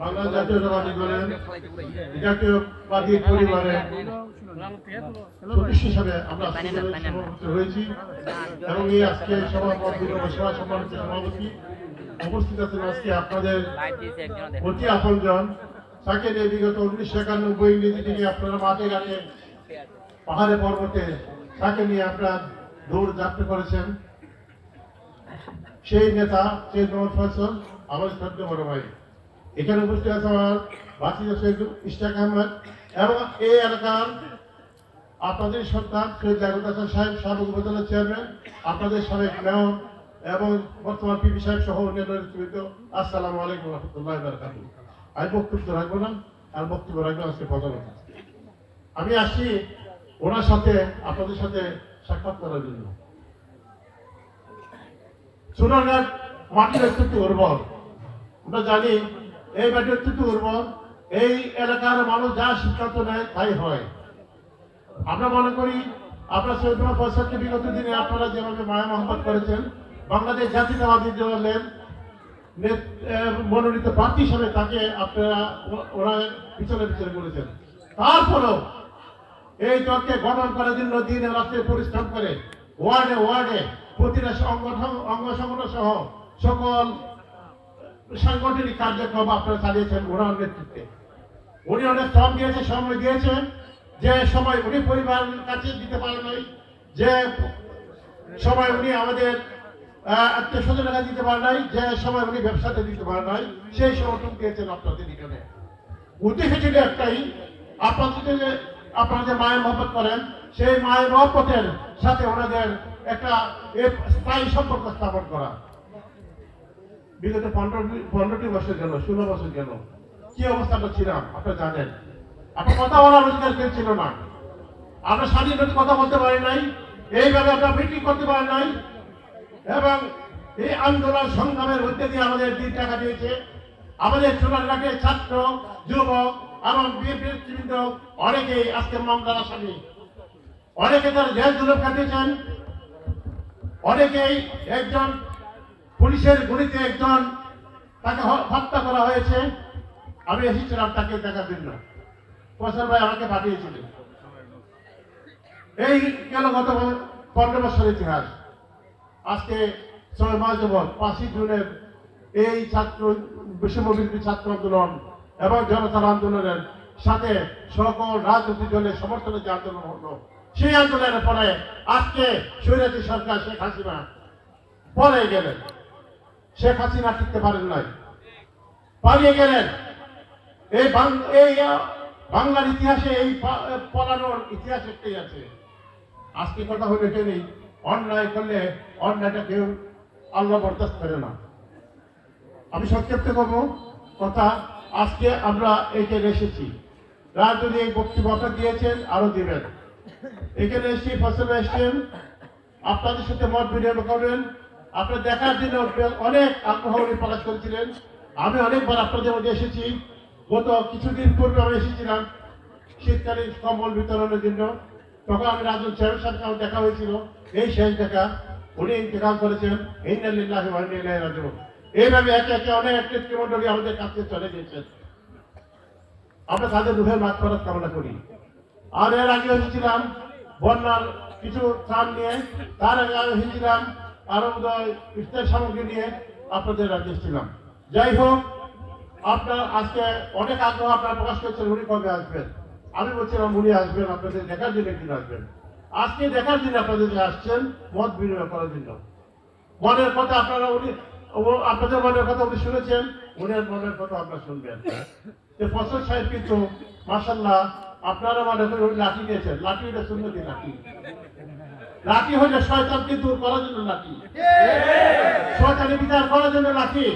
বাংলাদেশ জাতীয়তাবাদী দলের জাতীয়বাদী সদস্য হিসাবে আমরা হয়েছি এবং এই আজকে সভাপতি সভা সম্মানিত সভাপতি উপস্থিত আছেন আজকে আপনাদের অতি আপনজন। তাকে নিয়ে বিগত উনিশশো একানব্বই ইংরেজি থেকে আপনারা মাঠে ঘাটে পাহাড়ে পর্বতে তাকে নিয়ে আপনারা দৌড় যাত্রা করেছেন। সেই নেতা, সেই মোহাম্মদ ফয়সল, আমার শ্রদ্ধা বড় ভাই। এখানে উপস্থিত আছে আমার বাসিদা সৈয়দ ইশতাক আহমদ এবং এই এলাকার আপনাদের সন্তান সৈয়দ জাগুদ হাসান সাহেব সাবেক উপজেলার চেয়ারম্যান আপনাদের সাবেক মেয়র এবং বর্তমান পিপি সাহেব সহ অন্যান্য নেতৃত্ব আসসালামু আলাইকুম রহমতুল্লাহ বারকাত আমি বক্তব্য রাখব না, আর বক্তব্য রাখব আজকে প্রধানত আমি আসছি ওনার সাথে, আপনাদের সাথে সাক্ষাৎ করার জন্য। সোনারঘাট মাটির অত্যন্ত উর্বর আমরা জানি এই মাটি অত্যন্ত উর্বর এই এলাকার মানুষ যা সিদ্ধান্ত নেয় তাই হয়। আমরা মনে করি আপনার সৈয়দ ফয়সালকে বিগত দিনে আপনারা যেভাবে মায়া মোহাম্মদ করেছেন, বাংলাদেশ জাতীয়তাবাদী দলের মনোনীত প্রার্থী হিসাবে তাকে আপনারা ওরা পিছনে পিছনে করেছেন। তারপরেও এই দলকে গঠন করার জন্য দিন রাত্রে পরিশ্রম করে। ওয়ার্ডে ওয়ার্ডে প্রতিটা সংগঠন, অঙ্গ সংগঠন সহ সকল সাংগঠনিক কার্যক্রম আপনারা চালিয়েছেন ওনার নেতৃত্বে। উনি অনেক শ্রম দিয়েছে, সময় দিয়েছেন যে সময় উনি পরিবারের কাছে দিতে পারেন নাই, যে সময় উনি আমাদের আত্মীয় স্বজনের দিতে পারেন নাই, যে সময় উনি ব্যবসাতে দিতে পারেন নাই, সেই সমর্থন দিয়েছেন আপনাদের এখানে। উদ্দেশ্য ছিল একটাই, আপনাদের আপনারা যে মায়ের মহব্বত করেন, সেই মায়ের মহব্বতের সাথে ওনাদের একটা স্থায়ী সম্পর্ক স্থাপন করা। বিগত পনেরো পনেরোটি বছর গেল, ষোলো বছর গেল। কি অবস্থাটা ছিলাম, আপনারা জানেন। আপনার কথা বলার অধিকার কেউ ছিল না। আমরা স্বাধীনভাবে কথা বলতে পারি নাই, এইভাবে আমরা মিটিং করতে পারি নাই, এবং এই আন্দোলন সংগ্রামের মধ্যে দিয়ে আমাদের দিন টাকা দিয়েছে। আমাদের চুনারঘাটের ছাত্র, যুবক এবং বিএনপি নেতৃবৃন্দ অনেকেই আজকে মামলার আসামি। অনেকে তারা জেল জুলুম কাটিয়েছেন। অনেকেই একজন পুলিশের গুলিতে একজন তাকে হত্যা করা হয়েছে। আমি এসেছিলাম তাকে দেখার জন্য। ফসল ভাই আমাকে পাঠিয়েছিলেন। এই গেল গত পনেরো বছর ইতিহাস। আজকে ছয় মাস যাবৎ পাঁচই জুনের এই ছাত্র বিশ্ববিদ্যালয় ছাত্র আন্দোলন এবং জনতার আন্দোলনের সাথে সকল রাজনৈতিক দলের সমর্থনে যে আন্দোলন হলো, সেই আন্দোলনের পরে আজকে স্বৈরাজী সরকার শেখ হাসিনা পরে গেলেন। শেখ হাসিনা টিকতে পারেন নাই। পালিয়ে গেলেন। এই এই, বাংলার ইতিহাসে এই পা- পলানোর ইতিহাস একটাই আছে। আজকে কথা হলো এটাই অন্যায় করলে অন্যায়টা কেউ আল্লাহ বরদাস্ত করে না। আমি সংক্ষিপ্ত করব কথা আজকে আমরা এইখানে এসেছি, রাজনৈতিক বক্তব্যটা দিয়েছেন, আরও দিবেন। এখানে এসেছি ফসল এসছেন, আপনাদের সাথে মত বিনিময় করবেন। আপনার দেখার জন্য অনেক আগ্রহ প্রকাশ করেছিলেন। আমি অনেকবার আপনাদের মধ্যে এসেছি। গত কিছুদিন পূর্বে আমি এসেছিলাম শীতকালীন কম্বল বিতরণের জন্য। তখন আমি রাজন সাহেবের সাথে আমার দেখা হয়েছিল। এই শেষ দেখা, উনি ইন্তেকাল করেছেন। ইলাইহি রাজিউন। এইভাবে একে একে অনেক নেতৃমণ্ডলী আমাদের কাছে চলে গেছেন আমরা তাদের রুহের মাঠ ফেরত কামনা করি। আর এর আগে এসেছিলাম বন্যার কিছু ত্রাণ নিয়ে। তার আগে আমি এসেছিলাম আরও ইফতার সামগ্রী নিয়ে আপনাদের রাজ্যে এসেছিলাম। যাই হোক, আপনার আজকে অনেক আগ্রহ আপনারা প্রকাশ করছেন, উনি কবে আসবেন? আমি বলছিলাম উনি আসবেন, আপনাদের দেখার জন্য একদিন আসবেন। আজকে দেখার জন্য আপনাদের আসছেন, মত বিনিময় করার জন্য। মনের কথা আপনারা উনি আপনাদের মনের কথা উনি শুনেছেন উনার মনের কথা আপনারা শুনবেন। যে ফসল সাহেব কিন্তু মাসাল্লাহ আপনারা মনে লাঠি নিয়েছেন লাঠি এটা সুন্নতি লাঠি। লাঠি হলে শয়তানকে দূর করার জন্য লাঠি। শয়তানি বিচার করার জন্য লাঠি।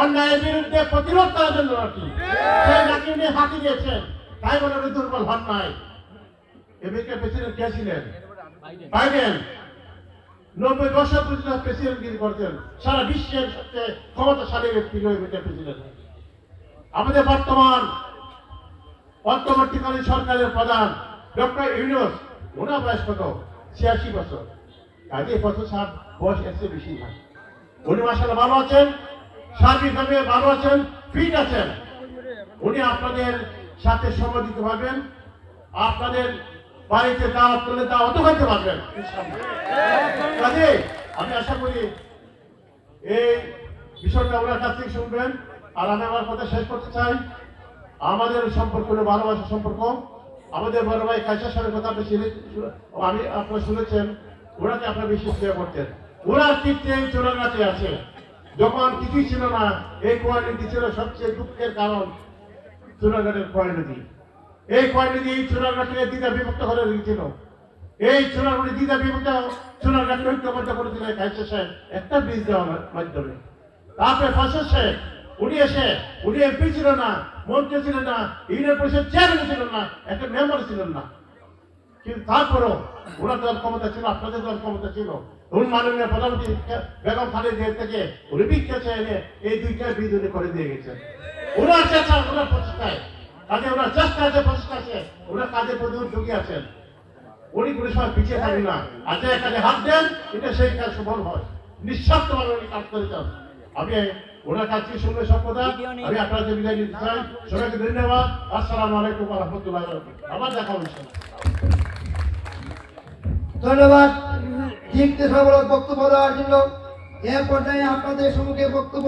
অন্যায়ের বিরুদ্ধে প্রতিরোধ করার জন্য লাঠি। সেই লাঠি নিয়ে হাতি দিয়েছেন। তাই বলে দুর্বল হন নাই। আমেরিকার প্রেসিডেন্ট কে ছিলেন? বাইডেন। নব্বই বছর পর্যন্ত প্রেসিডেন্টগিরি করছেন সারা বিশ্বের সবচেয়ে ক্ষমতাশালী ব্যক্তি আমেরিকার প্রেসিডেন্ট। আমাদের বর্তমান অন্তর্বর্তীকালীন সরকারের প্রধান ডক্টর ইউনুস, ওনার বয়স কত? ছিয়াশি বছর। কাজে বছর সাত বয়স এসে বেশি না। উনি মাসাল্লাহ ভালো আছেন, সার্বিকভাবে ভালো আছেন, ফিট আছেন। উনি আপনাদের সাথে সময় দিতে পারবেন, আপনাদের বাড়িতে দাওয়াত করলে দাওয়াতও খাইতে পারবেন। কাজে আমি আশা করি এই বিষয়টা ওনার কাছ থেকে শুনবেন। আর আমি আমার কথা শেষ করতে চাই। আমাদের সম্পর্ক হলো ভালোবাসার সম্পর্ক। আমাদের বড় ভাই কাইসার সাথে কথা আপনি শুনে- আমি আপনারা শুনেছেন ওনাকে আপনারা বেশি স্নেহ করতেন। ওনার কীর্তি চোরাঙ্গাতে আছে। যখন কিছুই ছিল না এই কোয়ালিটি ছিল সবচেয়ে দুঃখের কারণ চোরাঘাটের কোয়ালিটি এই কোয়ালিটি এই চোরাঘাটকে দ্বিধা বিভক্ত করে দিয়েছিল। এই চোরাগুলি দ্বিধা বিভক্ত চোরাঘাটকে ঐক্যবদ্ধ করেছিল কাইসার সাহেব একটা ব্রিজ দেওয়ার মাধ্যমে। তারপরে ফাঁসের শেখ উনি এসে উনি এমপি ছিল না, মন্ত্রী ছিলেন না, ইউনিয়ন পরিষদ চেয়ারম্যান ছিলেন না, একটা মেম্বার ছিলেন না। কিন্তু তারপরেও ওনার দল ক্ষমতা ছিল, আপনাদের দল ক্ষমতা ছিল। উনি মাননীয় প্রধানমন্ত্রী বেগম খালেদা থেকে উনি ভিক্ষা চাইলে এই দুইটা উনি করে দিয়ে গেছেন। ওনার চেষ্টা, ওনার প্রচেষ্টায় কাজে ওনার চেষ্টা আছে প্রচেষ্টা আছে ওনার কাজে প্রচুর ঝুঁকি আছেন। উনি কোনো সময় পিছিয়ে থাকেন না। আর যে কাজে হাত দেন, এটা সেই কাজ সফল হয়। নিঃস্বার্থভাবে উনি কাজ করে যান। আমি ওনার কাছ থেকে শুনলে সব কথা? আমি আপনাদের বিদায় নিতে চাই। সবাইকে ধন্যবাদ। আসসালামু আলাইকুম রহমতুল্লাহ আবার দেখা ইনশাআল্লাহ। ধন্যবাদ। বক্তব্য দেওয়ার জন্য এ পর্যায়ে আপনাদের সম্মুখে বক্তব্য